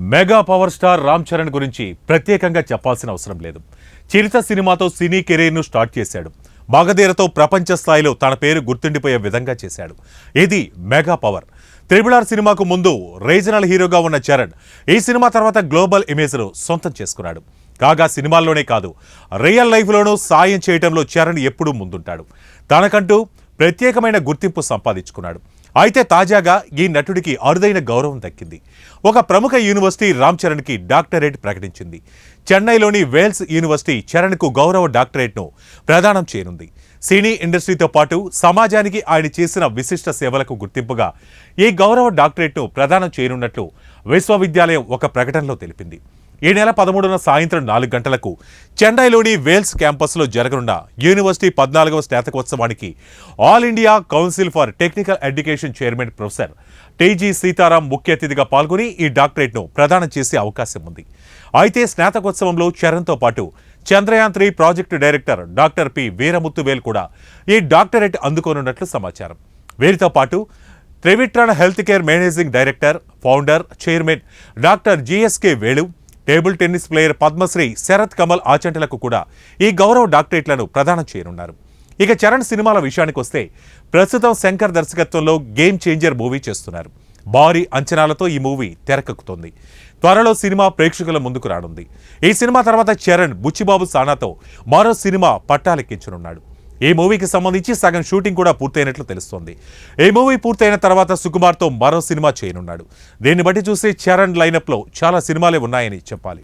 Mega power star Ram Charan గురించి ప్రత్యేకంగా చెప్పాల్సిన అవసరం లేదు. చిరిత సినిమాతో సినీ కెరీర్ను స్టార్ట్ చేశాడు. మగధీరతో ప్రపంచ స్థాయిలో తన పేరు గుర్తుండిపోయే విధంగా చేశాడు. ఇది మెగా పవర్. త్రిబులార్ సినిమాకు ముందు రీజనల్ హీరోగా ఉన్న చరణ్ ఈ సినిమా తర్వాత గ్లోబల్ ఇమేజ్ను సొంతం చేసుకున్నాడు. కాగా సినిమాల్లోనే కాదు రియల్ లైఫ్లోనూ సాయం చేయడంలో చరణ్ ఎప్పుడూ ముందుంటాడు. తనకంటూ ప్రత్యేకమైన గుర్తింపు సంపాదించుకున్నాడు. అయితే తాజాగా ఈ నటుడికి అరుదైన గౌరవం దక్కింది. ఒక ప్రముఖ యూనివర్సిటీ రామ్ చరణ్కి డాక్టరేట్ ప్రకటించింది. చెన్నైలోని వేల్స్ యూనివర్సిటీ చరణ్కు గౌరవ డాక్టరేట్ను ప్రదానం చేయనుంది. సినీ ఇండస్ట్రీతో పాటు సమాజానికి ఆయన చేసిన విశిష్ట సేవలకు గుర్తింపుగా ఈ గౌరవ డాక్టరేట్ను ప్రదానం చేయనున్నట్లు విశ్వవిద్యాలయం ఒక ప్రకటనలో తెలిపింది. ఈ నెల పదమూడున సాయంత్రం నాలుగు గంటలకు చెన్నైలోని వేల్స్ క్యాంపస్లో జరగనున్న యూనివర్సిటీ పద్నాలుగవ స్నాతకోత్సవానికి all India council for technical education chairman professor T G Sitaram ముఖ్య అతిథిగా పాల్గొని ఈ డాక్టరేట్ను ప్రదానం చేసే అవకాశం ఉంది. అయితే స్నాతకోత్సవంలో చరణ్తో పాటు Chandrayaan three project director doctor P Veeramuthuvel కూడా ఈ డాక్టరేట్ అందుకోనున్నట్లు సమాచారం. వీరితో పాటు Trivitron health care managing director founder chairman doctor G S K Venu table tennis player Padmashri Sharath Kamal ఆచంటలకు కూడా ఈ గౌరవ డాక్టరేట్లను ప్రదానం చేయనున్నారు. ఇక చరణ్ సినిమాల విషయానికి వస్తే ప్రస్తుతం శంకర్ దర్శకత్వంలో గేమ్ చేంజర్ మూవీ చేస్తున్నారు. భారీ అంచనాలతో ఈ మూవీ తెరకెక్కుతోంది. త్వరలో సినిమా ప్రేక్షకుల ముందుకు రానుంది. ఈ సినిమా తర్వాత చరణ్ బుచ్చిబాబు సానాతో మరో సినిమా పట్టాలెక్కించనున్నాడు. ఈ మూవీకి సంబంధించి సగం షూటింగ్ కూడా పూర్తయినట్లు తెలుస్తోంది. ఈ మూవీ పూర్తయిన తర్వాత సుకుమార్తో మరో సినిమా చేయనున్నాడు. దీన్ని బట్టి చూస్తే చరణ్ లైనప్లో చాలా సినిమాలే ఉన్నాయని చెప్పాలి.